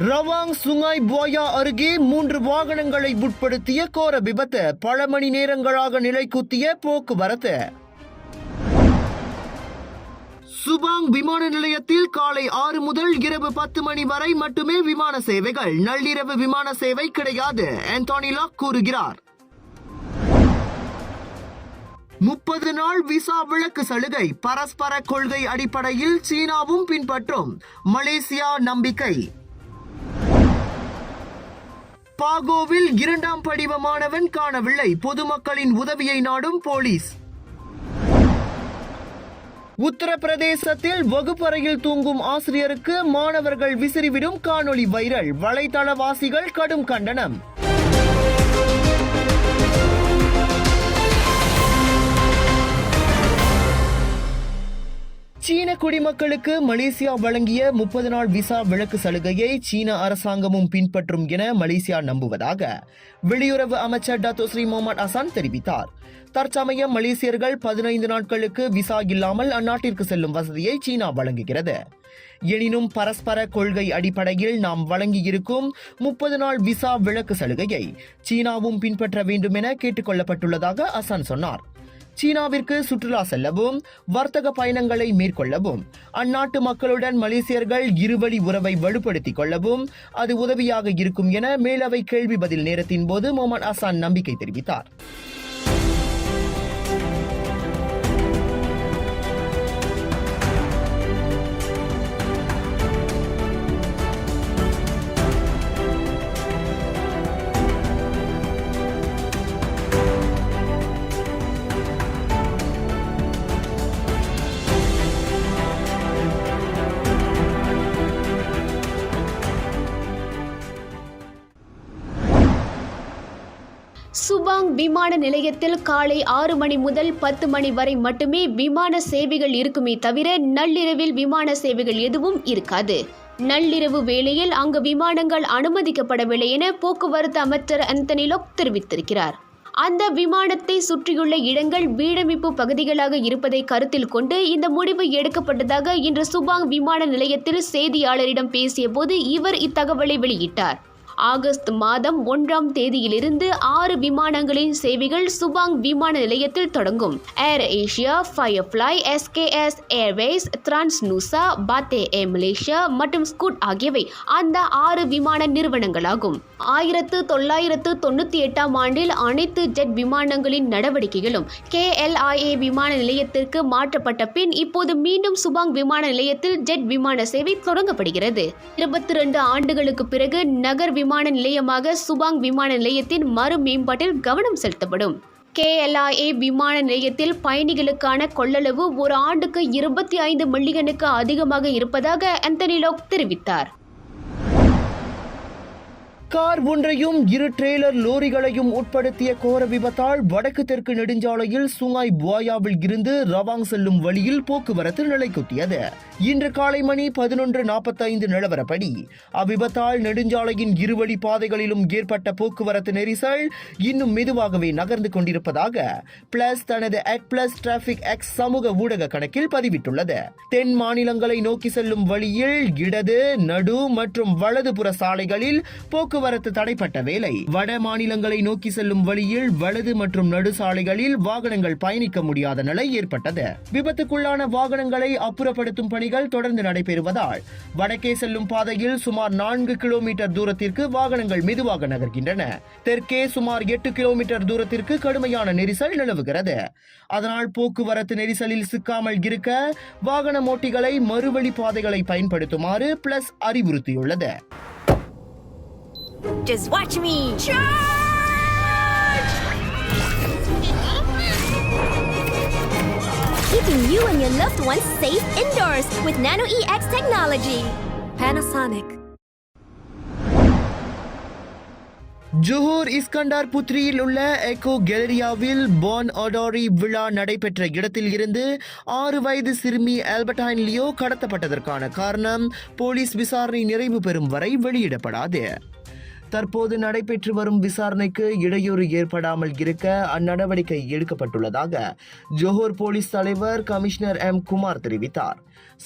Rawang Sungai போயா அருகே மூன்று வாகனங்களை உட்படுத்திய கோர விபத்து. பல மணி நேரங்களாக நிலைக்குத்திய போக்குவரத்து. சுபாங் விமான நிலையத்தில் காலை ஆறு முதல் இரவு பத்து மணி வரை மட்டுமே விமான சேவைகள். நள்ளிரவு விமான சேவை கிடையாது ஆண்டோனி லாக் கூறுகிறார். முப்பது நாள் விசா விலக்கு சலுகை. பரஸ்பர கொள்கை அடிப்படையில் சீனாவும் பின்பற்றும். மலேசியா நம்பிக்கை. பாகோவில் இரண்டாம் படிவ மாணவன் காணவில்லை. பொதுமக்களின் உதவியை நாடும் போலீஸ். உத்தரப்பிரதேசத்தில் வகுப்பறையில் தூங்கும் ஆசிரியருக்கு மாணவர்கள் விசிறிவிடும் காணொளி வைரல். வலைதளவாசிகள் கடும் கண்டனம். சீன குடிமக்களுக்கு மலேசியா வழங்கிய முப்பது நாள் விசா விலக்கு சலுகையை சீன அரசாங்கமும் பின்பற்றும் என மலேசியா நம்புவதாக வெளியுறவு அமைச்சர் டாத்தோ ஸ்ரீ முகமது அசான் தெரிவித்தார். தற்சமயம் மலேசியர்கள் பதினைந்து நாட்களுக்கு விசா இல்லாமல் அந்நாட்டிற்கு செல்லும் வசதியை சீனா வழங்குகிறது. எனினும் பரஸ்பர கொள்கை அடிப்படையில் நாம் வழங்கியிருக்கும் முப்பது நாள் விசா விலக்கு சலுகையை சீனாவும் பின்பற்ற வேண்டும் என கேட்டுக்கொள்ளப்பட்டுள்ளதாக அசான் சொன்னார். சீனாவிற்கு சுற்றுலா செல்லவும் வர்த்தக பயணங்களை மேற்கொள்ளவும் அந்நாட்டு மக்களுடன் மலேசியர்கள் இருவழி உறவை வலுப்படுத்திக் கொள்ளவும் அது உதவியாக இருக்கும் என மேலவை கேள்வி பதில் நேரத்தின் போது மொமன் அசான் நம்பிக்கை தெரிவித்தார். விமான நிலையத்தில் காலை ஆறு மணி முதல் பத்து மணி வரை மட்டுமே விமான சேவைகள் இருக்குமே தவிர நள்ளிரவில் விமான சேவைகள் எதுவும் இருக்காது. நள்ளிரவு வேளையில் அங்கு விமானங்கள் அனுமதிக்கப்படவில்லை என போக்குவரத்து அமைச்சர் அந்தனி லோக் தெரிவித்திருக்கிறார். அந்த விமானத்தை சுற்றியுள்ள இடங்கள் வீடமைப்பு பகுதிகளாக இருப்பதை கருத்தில் கொண்டு இந்த முடிவு எடுக்கப்பட்டதாக இன்று சுபாங் விமான நிலையத்தில் செய்தியாளரிடம் பேசியபோது இவர் இத்தகவலை வெளியிட்டார். ஆகஸ்ட் மாதம் ஒன்றாம் தேதியிலிருந்து ஆறு விமானங்களின் சேவைகள் சுபாங் விமான நிலையத்தில் தொடங்கும். Air Asia Firefly SKS airways TransNusa பாத்தே ஏ மலேசியா மற்றும் ஸ்கூட் ஆகியவை அந்த ஆறு விமான நிறுவனங்களாகும். ஆயிரத்து தொள்ளாயிரத்து தொண்ணூற்றி எட்டாம் ஆண்டில் அனைத்து ஜெட் விமானங்களின் நடவடிக்கைகளும் கேஎல்ஐஏ விமான நிலையத்திற்கு மாற்றப்பட்ட பின் இப்போது மீண்டும் சுபாங் விமான நிலையத்தில் ஜெட் விமான சேவை தொடங்கப்படுகிறது. இருபத்தி ரெண்டு ஆண்டுகளுக்கு பிறகு நகர் விமான விமான நிலையமாக சுபாங் விமான நிலையத்தின் மறு மேம்பாட்டில் கவனம் செலுத்தப்படும். கேஎல்ஐஏ விமான நிலையத்தில் பயணிகளுக்கான கொள்ளளவு ஒரு ஆண்டுக்கு இருபத்தி ஐந்து மில்லியனுக்கு அதிகமாக இருப்பதாக அந்தனிலோக் தெரிவித்தார். கார் ஒன்றையும் இரு ட்ரெய்லர் லோரிகளையும் உட்படுத்திய கோர விபத்தால் வடக்கு தெற்கு நெடுஞ்சாலையில் சுங்காய் புவாயாவில் இருந்து ரவாங் செல்லும் வழியில் போக்குவரத்து நிலைக்குத்தியது இன்று காலை மணி பதினொன்று நாற்பத்தைந்து நிலவரப்படி அவ்விபத்தால் நெடுஞ்சாலையின் இருவழி பாதைகளிலும் ஏற்பட்ட போக்குவரத்து நெரிசல் இன்னும் மெதுவாகவே நகர்ந்து கொண்டிருப்பதாக பிளஸ் தனது எக் பிளஸ் டிராபிக் எக்ஸ் சமூக ஊடக கணக்கில் பதிவிட்டுள்ளது. தென் மாநிலங்களை நோக்கி செல்லும் வழியில் இடது நடு மற்றும் வலதுபுற சாலைகளில் போக்குவரத்து தடைப்பட்ட வேலை. வட மாநிலங்களை நோக்கி செல்லும் வழியில் வலது மற்றும் நடு சாலைகளில் வாகனங்கள் பயணிக்க முடியாத நிலை ஏற்பட்டது. விபத்துக்குள்ளான வாகனங்களை அப்புறப்படுத்தும் பணிகள் தொடர்ந்து நடைபெறுவதால் வடக்கே செல்லும் பாதையில் சுமார் நான்கு கிலோமீட்டர் தூரத்திற்கு வாகனங்கள் மெதுவாக நகர்கின்றன. தெற்கே சுமார் எட்டு கிலோமீட்டர் தூரத்திற்கு கடுமையான நெரிசல் நிலவுகிறது. அதனால் போக்குவரத்து நெரிசலில் சிக்காமல் இருக்க வாகன ஓட்டிகளை மறுவழி பாதைகளை பயன்படுத்துமாறு பிளஸ் அறிவுறுத்தியுள்ளது. Just watch me! Charge! Keeping you and your loved ones safe indoors with Nano EX technology. Panasonic. Johor Iskandar புத்ரியில் உள்ள எக்கோ கேலரியாவில் பான் அடாரி விழா நடைபெற்ற இடத்தில் இருந்து ஆறு வயது சிறுமி ஆல்பர்டைன் லியோ கடத்தப்பட்டதற்கான காரணம் போலீஸ் விசாரணை நிறைவு பெறும் வரை வெளியிடப்படாது தற்போது நடைபெற்று வரும் விசாரணைக்கு இடையூறு ஏற்படாமல் இருக்க அந்நடவடிக்கை எடுக்கப்பட்டுள்ளதாக ஜோஹர் போலீஸ் தலைவர் கமிஷனர் எம். குமார் தெரிவித்தார்.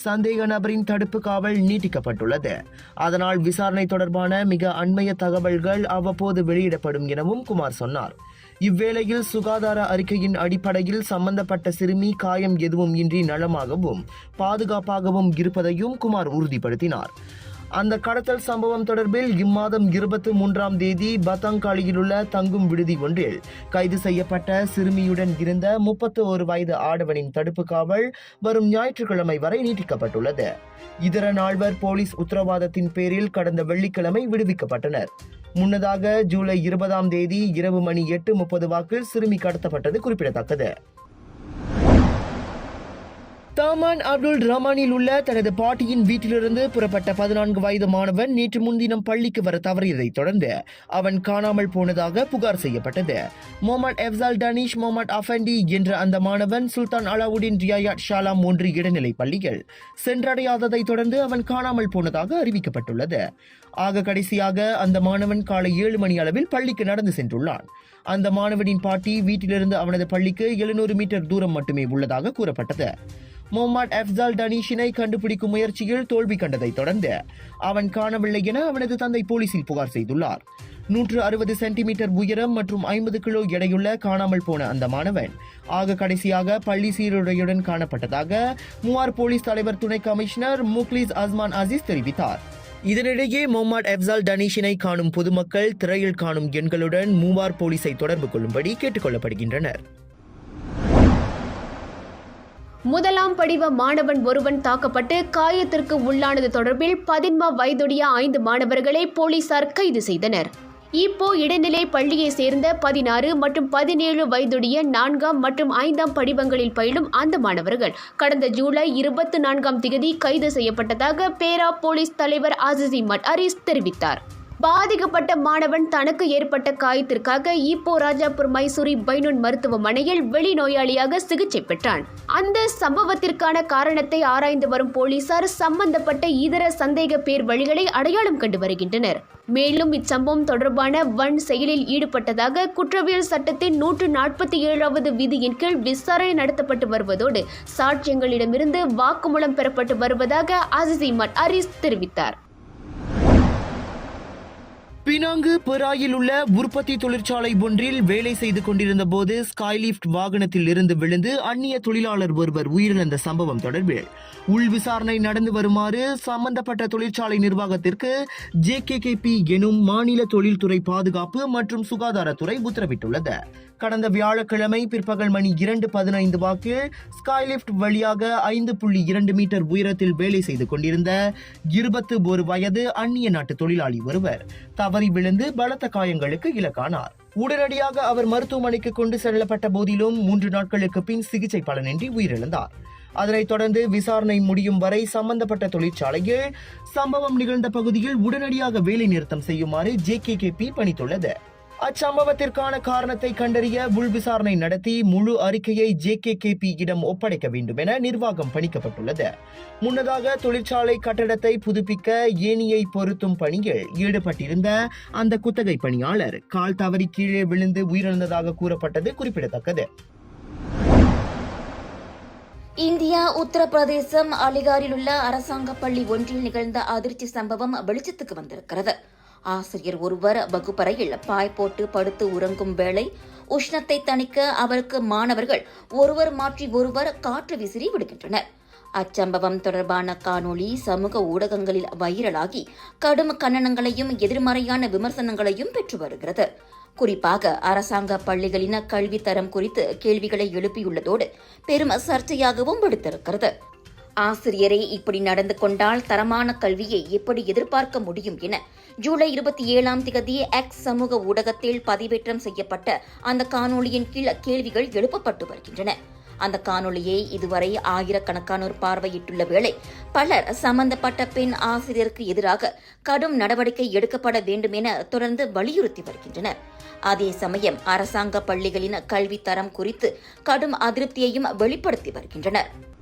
சந்தேக நபரின் தடுப்பு காவல் நீட்டிக்கப்பட்டுள்ளது. அதனால் விசாரணை தொடர்பான மிக அண்மைய தகவல்கள் அவ்வப்போது வெளியிடப்படும் எனவும் குமார் சொன்னார். இவ்வேளையில் சுகாதார அறிக்கையின் அடிப்படையில் சம்பந்தப்பட்ட சிறுமி காயம் எதுவும் இன்றி நலமாகவும் பாதுகாப்பாகவும் இருப்பதையும் குமார் உறுதிப்படுத்தினார். அந்த கடத்தல் சம்பவம் தொடர்பில் இம்மாதம் இருபத்தி மூன்றாம் தேதி பத்தாங்காலியில் உள்ள தங்கும் விடுதி ஒன்றில் கைது செய்யப்பட்ட சிறுமியுடன் இருந்த முப்பத்தி ஒரு வயது ஆடவனின் தடுப்பு காவல் வரும் ஞாயிற்றுக்கிழமை வரை நீட்டிக்கப்பட்டுள்ளது. இதர நால்வர் போலீஸ் உத்தரவாதத்தின் பேரில் கடந்த வெள்ளிக்கிழமை விடுவிக்கப்பட்டனர். முன்னதாக ஜூலை இருபதாம் தேதி இரவு மணி எட்டு முப்பது வாக்கில் சிறுமி கடத்தப்பட்டது குறிப்பிடத்தக்கது. தாமான் அப்துல் ரஹ்மானில் உள்ள தனது பாட்டியின் வீட்டிலிருந்து புறப்பட்ட பதினான்கு வயது மாணவன் நேற்று முன்தினம் பள்ளிக்கு வர தவறியதைத் தொடர்ந்து அவன் காணாமல் போனதாக புகார் செய்யப்பட்டது. Muhammad Afzal Danish Muhammad Affendi என்ற அந்த மாணவன் சுல்தான் அலாவுடின் ரியாயாட் ஷாலாம் ஒன்று இடைநிலை பள்ளியில் சென்றடையாததைத் தொடர்ந்து அவன் காணாமல் போனதாக அறிவிக்கப்பட்டுள்ளது. ஆக கடைசியாக அந்த மாணவன் காலை ஏழு மணி அளவில் பள்ளிக்கு நடந்து சென்றுள்ளான். அந்த மாணவனின் பாட்டி வீட்டிலிருந்து அவனது பள்ளிக்கு எழுநூறு மீட்டர் தூரம் மட்டுமே உள்ளதாக கூறப்பட்டது. முகமது அப்சால் டனீஷினை கண்டுபிடிக்கும் முயற்சியில் தோல்வி கண்டதைத் தொடர்ந்து அவன் காணவில்லை என அவனது தந்தை போலீசில் புகார் செய்துள்ளார். நூற்று அறுபது சென்டிமீட்டர் உயரம் மற்றும் ஐம்பது கிலோ எடையுள்ள காணாமல் போன அந்த மாணவன் ஆக கடைசியாக பள்ளி சீருடையுடன் காணப்பட்டதாக மூவார் போலீஸ் தலைவர் துணை கமிஷனர் முக்லீஸ் அஸ்மான் அசீஸ் தெரிவித்தார். இதனிடையே முகமது அப்சால் டனீஷினை காணும் பொதுமக்கள் திரையில் காணும் எண்களுடன் மூவார் போலீஸை தொடர்பு கொள்ளும்படி கேட்டுக்கொள்ளப்படுகின்றனர் முதலாம் படிவ மாணவன் ஒருவன் தாக்கப்பட்டு காயத்திற்கு உள்ளானது தொடர்பில் பதின்ம வயதுடைய ஐந்து மாணவர்களை போலீசார் கைது செய்தனர். இப்போ இடைநிலை பள்ளியை சேர்ந்த பதினாறு மற்றும் பதினேழு வயதுடைய நான்காம் மற்றும் ஐந்தாம் படிவங்களில் பயிலும் அந்த மாணவர்கள் கடந்த ஜூலை இருபத்தி நான்காம் திகதி கைது செய்யப்பட்டதாக பேரா போலீஸ் தலைவர் ஆசிசி மட் அரிஸ் தெரிவித்தார். பாதிக்கப்பட்ட மாணவன் தனக்கு ஏற்பட்ட காயத்திற்காக ஈப்போ ராஜாபுர் மைசூரி பைனுன் மருத்துவமனையில் வெளிநோயாளியாக சிகிச்சை பெற்றான். அந்த சம்பவத்திற்கான காரணத்தை ஆராய்ந்து வரும் போலீசார் சம்பந்தப்பட்ட இதர சந்தேக பேர் வழிகளை அடையாளம் கண்டு வருகின்றனர். மேலும் இச்சம்பவம் தொடர்பான வன் செயலில் ஈடுபட்டதாக குற்றவியல் சட்டத்தின் நூற்று நாற்பத்தி ஏழாவது விதியின் கீழ் விசாரணை நடத்தப்பட்டு வருவதோடு சாட்சியங்களிடமிருந்து வாக்குமூலம் பெறப்பட்டு வருவதாக அசிசி அரிஸ் தெரிவித்தார். பினாங்கு பெராயில் உள்ள உற்பத்தி தொழிற்சாலை ஒன்றில் வேலை செய்து கொண்டிருந்த போது ஸ்கைலிப்ட் வாகனத்தில் இருந்து விழுந்து அந்நிய தொழிலாளர் ஒருவர் உயிரிழந்த சம்பவம் தொடர்பில் உள் விசாரணை நடந்து வருமாறு சம்பந்தப்பட்ட தொழிற்சாலை நிர்வாகத்திற்கு ஜேகேகேபி எனும் மாநில தொழில்துறை பாதுகாப்பு மற்றும் சுகாதாரத்துறை உத்தரவிட்டுள்ளது. கடந்த வியாழக்கிழமை பிற்பகல் மணி இரண்டு பதினைந்து வாக்கில் ஸ்கைலிப்ட் வழியாக ஐந்து புள்ளி இரண்டு மீட்டர் உயரத்தில் வேலை செய்து கொண்டிருந்த இருபத்து ஒரு வயது அந்நிய நாட்டு தொழிலாளி ஒருவர் தவறி விழுந்து பலத்த காயங்களுக்கு இலக்கானார். உடனடியாக அவர் மருத்துவமனைக்கு கொண்டு செல்லப்பட்ட போதிலும் மூன்று நாட்களுக்கு பின் சிகிச்சை பலனின்றி உயிரிழந்தார். அதனைத் தொடர்ந்து விசாரணை முடியும் வரை சம்பந்தப்பட்ட தொழிற்சாலையில் சம்பவம் நிகழ்ந்த பகுதியில் உடனடியாக வேலை நிறுத்தம் செய்யுமாறு ஜேகேகேபி பணித்துள்ளது. அச்சம்பவத்திற்கான காரணத்தை கண்டறிய உள் விசாரணை நடத்தி முழு அறிக்கையை ஜேகேகேபி இடம் ஒப்படைக்க வேண்டும் என நிர்வாகம் பணிக்கப்பட்டுள்ளது. முன்னதாக தொழிற்சாலை கட்டடத்தை புதுப்பிக்க ஏணியை பொருத்தும் பணியில் ஈடுபட்டிருந்த அந்த குத்தகை பணியாளர் கால் தவறி கீழே விழுந்து உயிரிழந்ததாக கூறப்பட்டது குறிப்பிடத்தக்கது. இந்தியா உத்தரப்பிரதேசம் அலிகாரில் உள்ள அரசாங்க பள்ளி ஒன்றில் நிகழ்ந்த அதிர்ச்சி சம்பவம் வெளிச்சத்துக்கு வந்திருக்கிறது. ஆசிரியர் ஒருவர் வகுப்பறையில் பாய் போட்டு படுத்து உறங்கும் வேளை உஷ்ணத்தை தணிக்க அவருக்கு மாணவர்கள் ஒருவர் மாற்றி ஒருவர் காற்று விசிறி விடுகின்றனர். அச்சம்பவம் தொடர்பான காணொளி சமூக ஊடகங்களில் வைரலாகி கடும் கண்டனங்களையும் எதிர்மறையான விமர்சனங்களையும் பெற்று வருகிறது. குறிப்பாக அரசாங்க பள்ளிகளின் கல்வித்தரம் குறித்து கேள்விகளை எழுப்பியுள்ளதோடு பெரும் சர்ச்சையாகவும் விடுத்திருக்கிறது ஆசிரியரே இப்படி நடந்து கொண்டால் தரமான கல்வியை எப்படி எதிர்பார்க்க முடியும் என ஜூலை இருபத்தி ஏழாம் திகதி எக்ஸ் சமூக ஊடகத்தில் பதிவேற்றம் செய்யப்பட்ட அந்த காணொளியின் கீழ் கேள்விகள் எழுப்பப்பட்டு வருகின்றன. அந்த காணொளியை இதுவரை ஆயிரக்கணக்கானோர் பார்வையிட்டுள்ள வேளை பலர் சம்பந்தப்பட்ட பெண் ஆசிரியருக்கு எதிராக கடும் நடவடிக்கை எடுக்கப்பட வேண்டும் என தொடர்ந்து வலியுறுத்தி வருகின்றனர். அதே சமயம் அரசாங்க பள்ளிகளின் கல்வித்தரம் குறித்து கடும் அதிருப்தியையும் வெளிப்படுத்தி வருகின்றனர்.